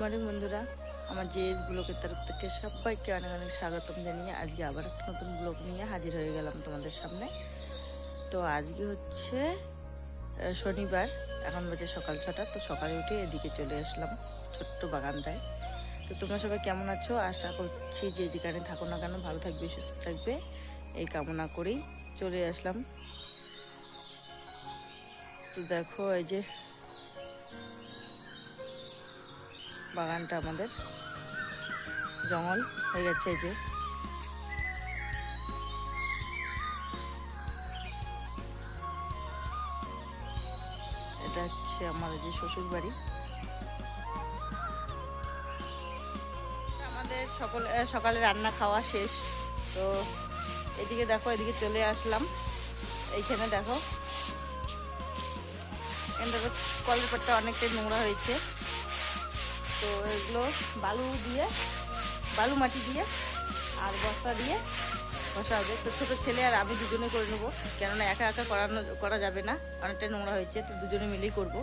Morning বন্ধুরা, আমার যে ব্লগের তরফ থেকে সবাইকে অনেক অনেক স্বাগতম জানিয়ে আজকে আবার একটা নতুন ব্লগ নিয়ে হাজির হয়ে গেলাম তোমাদের সামনে। তো আজকে হচ্ছে শনিবার, এখন বাজে সকাল ছটা, তো সকালে উঠে এদিকে চলে আসলাম ছোট্ট বাগানটায়। তো তোমরা সবাই কেমন আছো? আশা করছি যে যেখানে থাকো না কেন, ভালো থাকবে, সুস্থ থাকবে। এই কামনা করেই চলে আসলাম। তো দেখো, এই যে বাগানটা আমাদের। জঙ্গল হয়ে গেছে যে। এটা হচ্ছে আমার যে শ্বশুর বাড়ি আমাদের সকল সকালে রান্না খাওয়া শেষ। তো এদিকে দেখো, এদিকে চলে আসলাম। এইখানে দেখো। এখানে দেখো কলের পাটটা অনেকটাই নোংরা হয়েছে। তো এগুলো বালু দিয়ে, বালু মাটি দিয়ে আর বস্তা দিয়ে বসা হবে তো ছোটো ছেলে আর আমি দুজনে করে নেব। কেননা একা একা করানো, করা যাবে না। অনেকটা নোংরা হয়েছে, তো দুজনে মিলেই করব।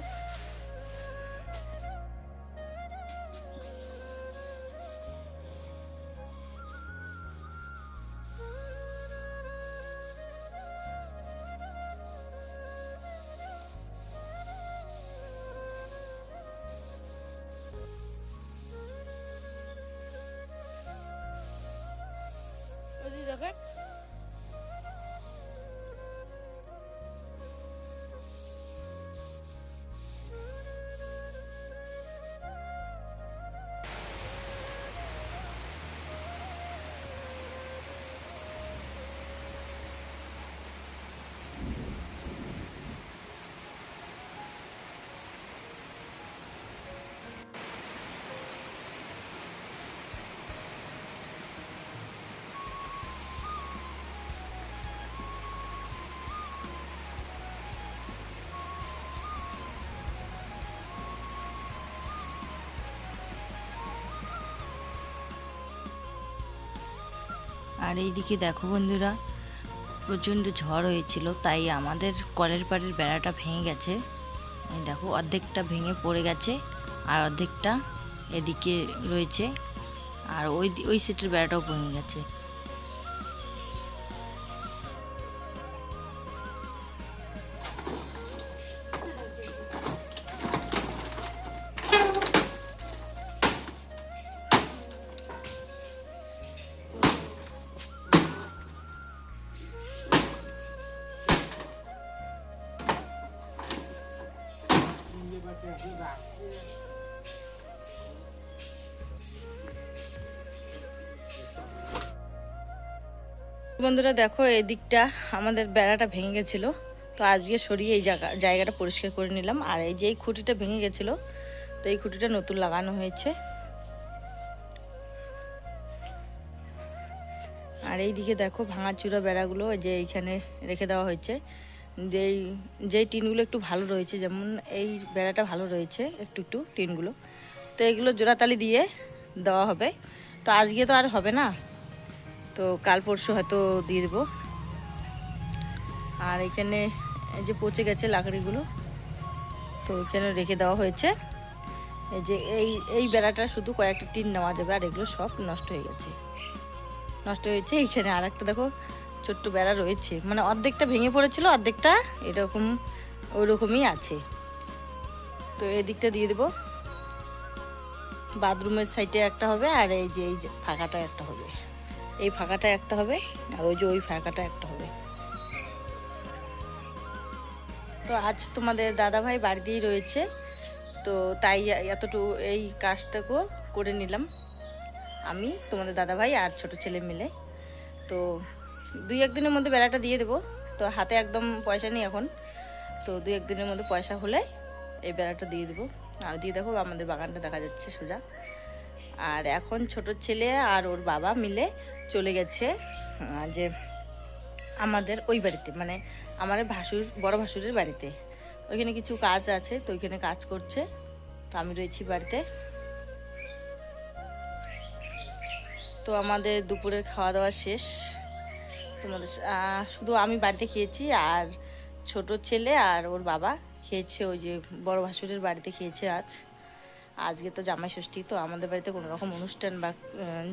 আর এইদিকে দেখো বন্ধুরা, প্রচণ্ড ঝড় হয়েছিল, তাই আমাদের কলের পাড়ের বেড়াটা ভেঙে গেছে। দেখো, অর্ধেকটা ভেঙে পড়ে গেছে, আর অর্ধেকটা এদিকে রয়েছে, আর ওই ওই সেটের বেড়াটাও ভেঙে গেছে। বন্ধুরা দেখো, এই দিকটা আমাদের বেড়াটা ভেঙে গেছিল। তো আজকে সরিয়ে এই জায়গা জায়গাটা পরিষ্কার করে নিলাম। আর এই যে এই খুঁটিটা ভেঙে গেছিল, তো এই খুঁটিটা নতুন লাগানো হয়েছে। আর এই দিকে দেখো, ভাঙাচুরা বেড়াগুলো যে এইখানে রেখে দেওয়া হয়েছে। যেই যেই টিনগুলো একটু ভালো রয়েছে, যেমন এই বেড়াটা ভালো রয়েছে, একটু একটু টিনগুলো। তো এগুলো জোড়াতালি দিয়ে দেওয়া হবে। তো আজকে তো আর হবে না। তো কাল পরশু হয়তো দিয়ে দেবো। আর এখানে যে পচে গেছে লাকড়িগুলো, তো এখানে রেখে দেওয়া হয়েছে। এই যে এই এই বেড়াটা শুধু কয়েকটা টিন নেওয়া যাবে, আর এগুলো সব নষ্ট হয়ে গেছে। নষ্ট হয়েছে এইখানে আর একটা দেখো ছোট্ট বেড়া রয়েছে। মানে অর্ধেকটা ভেঙে পড়েছিল, অর্ধেকটা এরকম ওই রকমই আছে। তো এদিকটা দিয়ে দেবো। বাথরুমের সাইডে একটা হবে আর এই যে, এই ফাঁকাটা একটা হবে। এই ফাঁকাটা একটা হবে আর ওই যে ওই ফাঁকাটা একটা হবে। তো আজ তোমাদের দাদা ভাই বাড়িতেই রয়েছে। তো তাই এতটুকু এই কাজটাকেও করে নিলাম। আমি, তোমাদের দাদা ভাই আর ছোট ছেলে মিলে। তো দুই একদিনের মধ্যে বেলাটা দিয়ে দেবো। তো হাতে একদম পয়সা নেই এখন। তো দুই একদিনের মধ্যে পয়সা হলে এই বেলাটা দিয়ে দেবো। আর দিয়ে দেখো আমাদের বাগানটা দেখা যাচ্ছে সোজা। আর এখন ছোট ছেলে আর ওর বাবা মিলে চলে গেছে যে আমাদের ওই বাড়িতে মানে আমার ভাসুর, বড় ভাসুরের বাড়িতে। ওইখানে কিছু কাজ আছে, তো ওইখানে কাজ করছে। তো আমি রয়েছি বাড়িতে। তো আমাদের দুপুরের খাওয়া দাওয়া শেষ। তোমাদের শুধু আমি বাড়িতে খেয়েছি আর ছোট ছেলে আর ওর বাবা খেয়েছে ওই যে বড় ভাসুরের বাড়িতে খেয়েছে আজ। আজকে তো জামাই ষষ্ঠী, তো আমাদের বাড়িতে কোনো রকম অনুষ্ঠান বা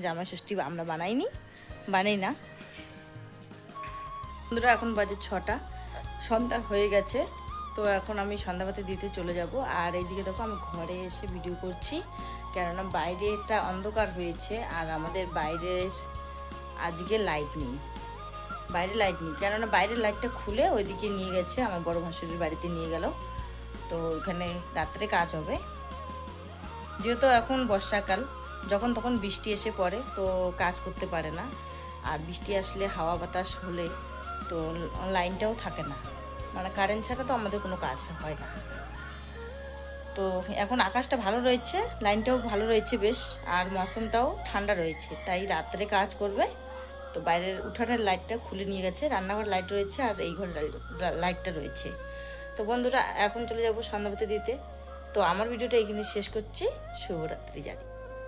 জামাই ষষ্ঠী আমরা বানাইনি, বানাই না। বন্ধুরা, এখন বাজে ছটা, সন্ধ্যা হয়ে গেছে, তো এখন আমি সন্ধ্যাবাতি দিতে চলে যাব। আর এইদিকে দেখো, আমি ঘরে এসে ভিডিও করছি, কেননা বাইরেটা অন্ধকার হয়েছে আর আমাদের বাইরের আজকে লাইট নেই। বাইরে লাইট নেই। কেননা বাইরের লাইটটা খুলে ওইদিকে নিয়ে গেছে, আমার বড় ভাসুরির বাড়িতে নিয়ে গেল। তো ওখানে রাত্রে কাজ হবে। যেহেতু এখন বর্ষাকাল, যখন তখন বৃষ্টি এসে পড়ে, তো কাজ করতে পারে না। আর বৃষ্টি আসলে হাওয়া বাতাস হলে তো লাইনটাও থাকে না। মানে কারেন্ট ছাড়া তো আমাদের কোনো কাজ হয় না। তো এখন আকাশটা ভালো রয়েছে লাইনটাও ভালো রয়েছে বেশ, আর মৌসুমটাও ঠান্ডা রয়েছে। তাই রাত্রে কাজ করবে তো বাইরের উঠানের লাইটটা খুলে নিয়ে গেছে, রান্নাঘর লাইট রয়েছে আর এই ঘর লাইটটা রয়েছে। তো বন্ধুরা, এখন চলে যাব সন্ধ্যাবতী দিতে। তো আমার ভিডিওটা এখানে শেষ করছি। শুভরাত্রি জানি